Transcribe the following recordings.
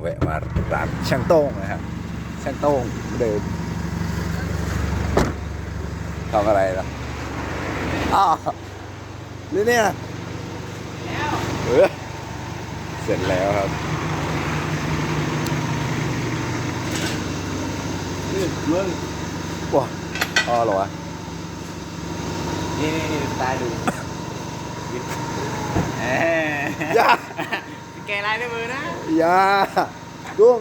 แวะมาร้านช่างโต้งนะครับช่างโต้งเดิมทำอะไรล่ะอ้าวนี่เนี่ยเออเสร็จแล้วครับนี่มึงว้าอ๋อเหรอวะนี่นี่นี่ตายดูเอ้ยอย่า แกลายด้วยมือนะอย่ากุ้ง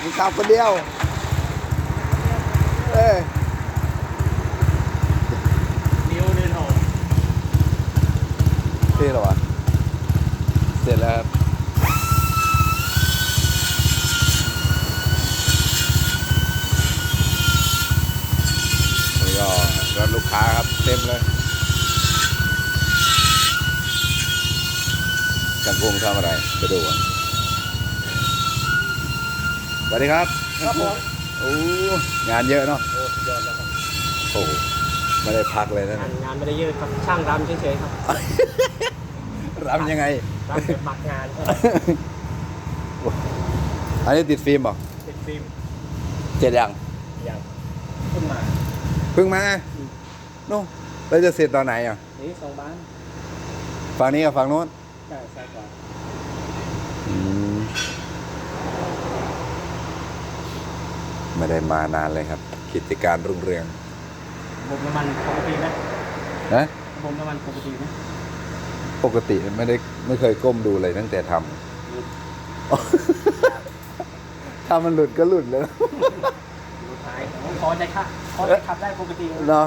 มึงขับคนเดียว เอ้ยนิ้วเดินหงเท่เหรอวะ เสร็จแล้วครับนี่ก็รถลูกค้าครับเต็มเลย จังกงทำอะไรไปดูกันสวัสดีครับครับผม โอ้งานเยอะเนาะโอ้สุดยอดแล้วครับโอ้ไม่ได้พักเลยนะงานเนี่ยงานไม่ได้เยอะครับช่างรำเฉยๆครับรำยังไงรำเป็นหมักงานครับอันนี้ติดฟิล์มเปล่ะติดฟิล์มเจ็ดอย่างอย่างขึ้นมาเพิ่งมาโน่แล้วจะเสร็จตอนไหนอะ นี่สองบ้าน ฝั่งนี้กับฝั่งโน้น ใช่ใช่กว่าไม่ได้มานานเลยครับ กิจการรุ่งเรืองบ่มน้ำมันปกติไหมนะบ่มน้ำมันปกติไหมปกติไม่ได้ไม่เคยก้มดูเลยตั้งแต่ทำถ้ามันหลุดก็หลุดเลยรูท้ายผมขอใจค่ะขอใจขับได้ปกติเลยเนาะ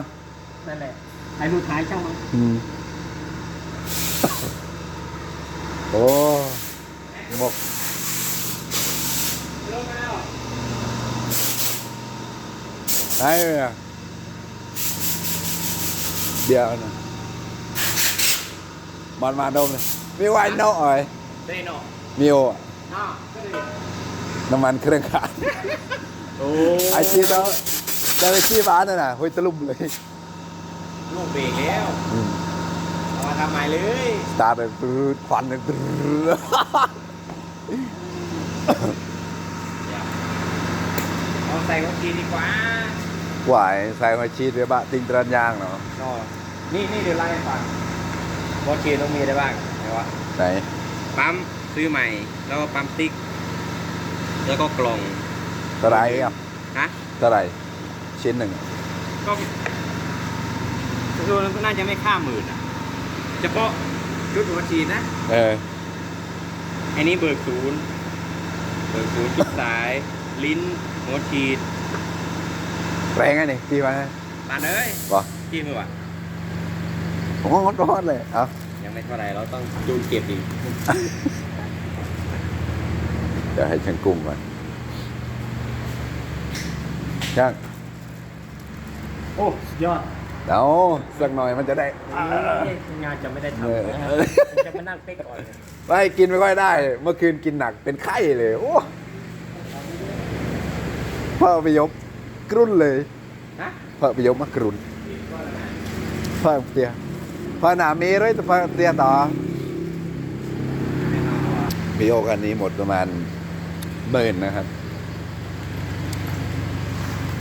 นั่นแหละไอ้รูท้ายช่างมัน อืม โอ้หมกไอ้เนี่ยเดี๋ยวนะมันมาดมเลยมีไวน์เนาะเอ้ยได้เนาะมีโออะเนาะก็ได้น้ำมันเครื่องขาดโอ้ไอชีแล้วจะไปชี้บ้านน่ะนะห้ยตะลุ่มเลยลูกเบรกแล้วอื มเอามาทำใหม่เลยสตาร์ทเลยปืดควันเลยปืดเอาใส่ของกีดีกว่าหวายใส่หัวชีดไว้บะติงตรันยางเนาะเนาะนี่นี่เดี๋ยวไล่ให้ฟังว่าเกีต้องมีอะไรบ้างไหนวะไหนปั๊มซื้อใหม่ แล้วก็ปั๊มติ๊ก แล้วก็กล่องเท่าไหรอะฮะเท่าไหรชิ้นหนึ่งก็ดูแล้วก็น่าจะไม่ข้ามหมื่นอะ เฉพาะชุดหัวฉีดนะ เออ อันนี้เบิกศูนย์ เบิกศูนย์จุดสาย ลิ้นหัวฉีดแรงไงนี่พี่มาปานเอ้ยบอกพี่มือวะโอ้โหร้อนเลยเอ้ายังไม่เท่าไหรเราต้องจูนเก็บอีกเดี๋ยวให้ช่างกุ้งก่อนช่างโอ้สุดยอด เอาสักหน่อยมันจะได้ งานจะไม่ได้ทำนะครับจะมานั่งเป๊กก่อนเลยไม่กินไม่ค่อยได้ เมื่อคืนกินหนักเป็นไข้เลย โอ้พ่อไปยบกรุ่นเลยฮะพ่อไปยบมากรุ่นพ่อเตียพ่อหนามีเลยแต่พ่อเตียต่อมีโอกันนี้หมดประมาณหมื่นนะครับ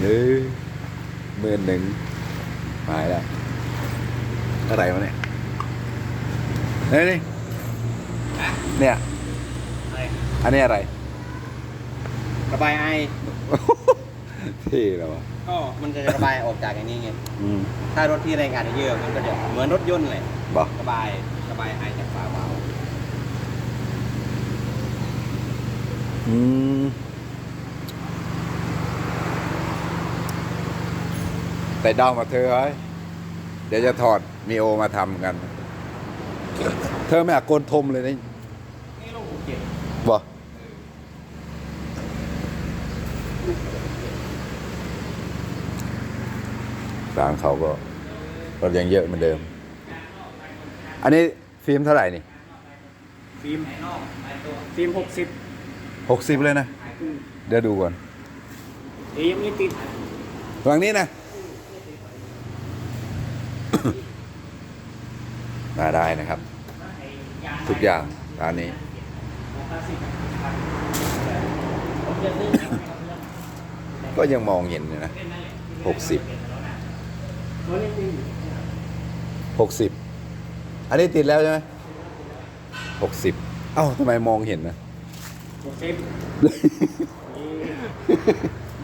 เฮ้ยหมื่นหนึ่ง หายแล้วอะไรวะเนี่ยเนี่ยนี่เนี่ยอะไรอันนี้อะไรระบายไอที่แล้ววะก็มันจะระบายออกจากอย่างนี้ไง อืมถ้ารถที่แรงงานเยอะมันก็จะเหมือนรถยนต์เลยบอกระบายระบายไอจากฝาเบาอืมแต่เดามาเธอเฮ้ย เดี๋ยวจะถอดมีโอมาทำกัน เธอไม่อยากโกนทมเลยนี่นี่ลูกเก็บบอกร้านเขาก็รถยังเยอะเหมือนเดิม อันนี้ฟิล์มเท่าไหร่นี่ ฟิล์มฟิล์มหกสิบหกสิบเลยนะ เดี๋ยวดูก่อนเดี๋ยวยังไม่ติดฝั่งนี้นะ มาได้นะครับ ทุกอย่างร้านนี้ก็ยังมองเห็นอยู่นะหกสิบหกสิบอันนี้ติดแล้วใช่ไหมหกสิบเอ้าทำไมมองเห็นนะ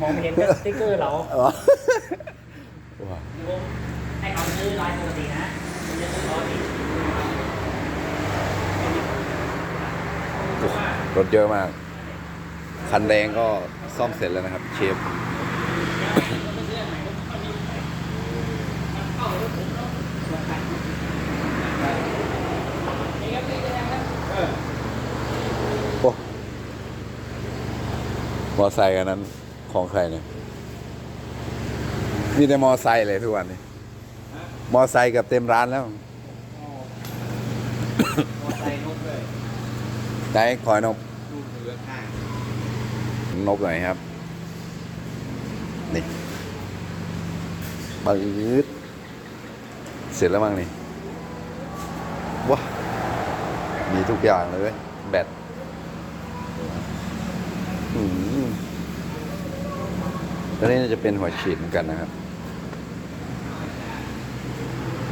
มองไม่เห็นก็สติ๊กเกอร์เราอ๋อว้าวให้เขาซื้อร้อยปกตินะมันจะซื้อร้อยอีก รถเยอะมาก คันแดงก็ซ่อมเสร็จแล้วนะครับ เชฟโอ้มอไซค์อันนั้นของใครเนี่ย มีแต่มอไซค์เลยทุกวันนี้ มอไซค์กับเต็มร้านแล้ว มอไซค์นกเลย ไหนขอยนกนกหน่อยครับ นี่ปืดเสร็จแล้วมั้งนี่ว้ามีทุกอย่างเลยเว้ยแบตอืมตัวนี้น่าจะเป็นหัวฉีดเหมือนกันนะครับ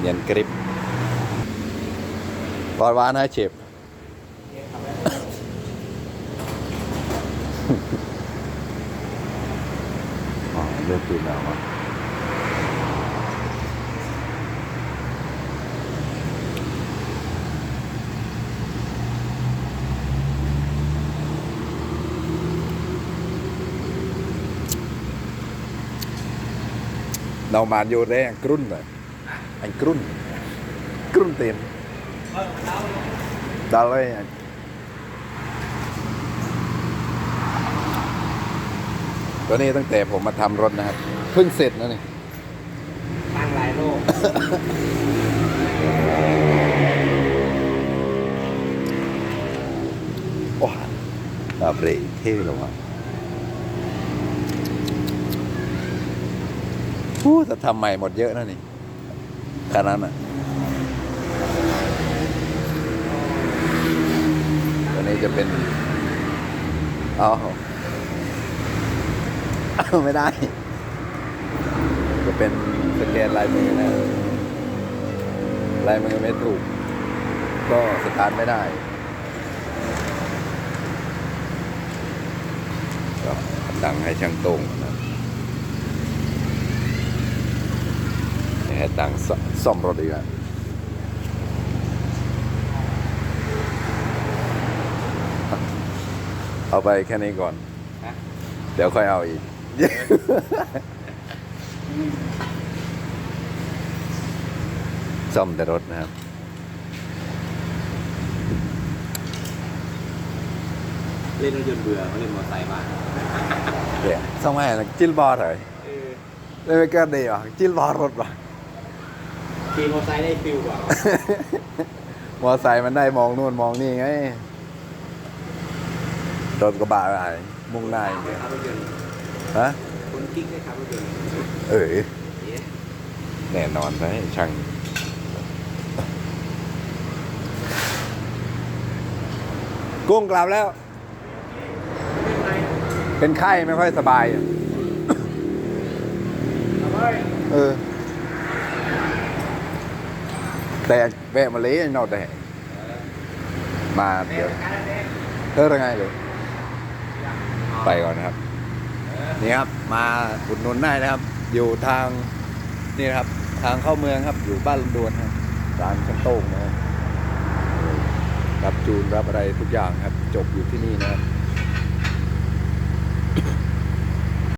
เนียนกริปปอดวานให้เจ็บ อ๋อเลือกปืนแล้วอะเรามาอยู่ได้อันกรุ่นเลยอันกรุ่น กรุ่นเต็มดาวเลยอันตัวนี้ตั้งแต่ผมมาทำรถนะครับ เพิ่งเสร็จนะนี่ตั้งหลายโลกว้าอาเบรกเท่เลยว่ะพูดแต่ทำใหม่หมดเยอะนะนี่ขนาดนั้นอะตัวนี้จะเป็นเอาเอา ไม่ได้ จะเป็นสแกนลายมือนะ ลายมือไม่ถูก ก็สตาร์ทไม่ได้ก็ดังให้ช่างต้งนะให้ตังซ่อมรถอีกอะเอาไปแค่นี้ก่อน เดี๋ยวค่อยเอาอีก ซ่อมแต่รถนะครับ เล่นรถยนต์เบื่อเขาเล่นมอเตอร์ไซค์มากเดี๋ยวซ่อมให้นะจิ้ลบอร์เลยเออเลยไม่เกินดีว่ะจิ้ลบอร์รถว่ะขี่มอเตอร์ไซค์ได้ฟิลกว่า มอไซค์มันได้มองนู่นมองนี่ไงรถกระบะอะไรมุ่งหน้าอย่างเดียวขับรถยนต์ ฮะคนกิ๊กได้ขับรถยนต์เออเอ๊ะแน่นอนไปช่างกุ้งกลับแล้ว เป็นไข้ไม่ค่อยสบายอะเออ แต่แวะมาเลยนอกแต่มาเดี๋ยวเธอยังไงเลย ไปก่อนนะครับ นี่ครับมาอุดหนุนได้นะครับ อยู่ทางนี่นะครับ ทางเข้าเมืองครับ อยู่บ้านลำดวนครับร้านชั้นโต้งนะครับรับจูนรับอะไรทุกอย่างครับ จบอยู่ที่นี่นะครับ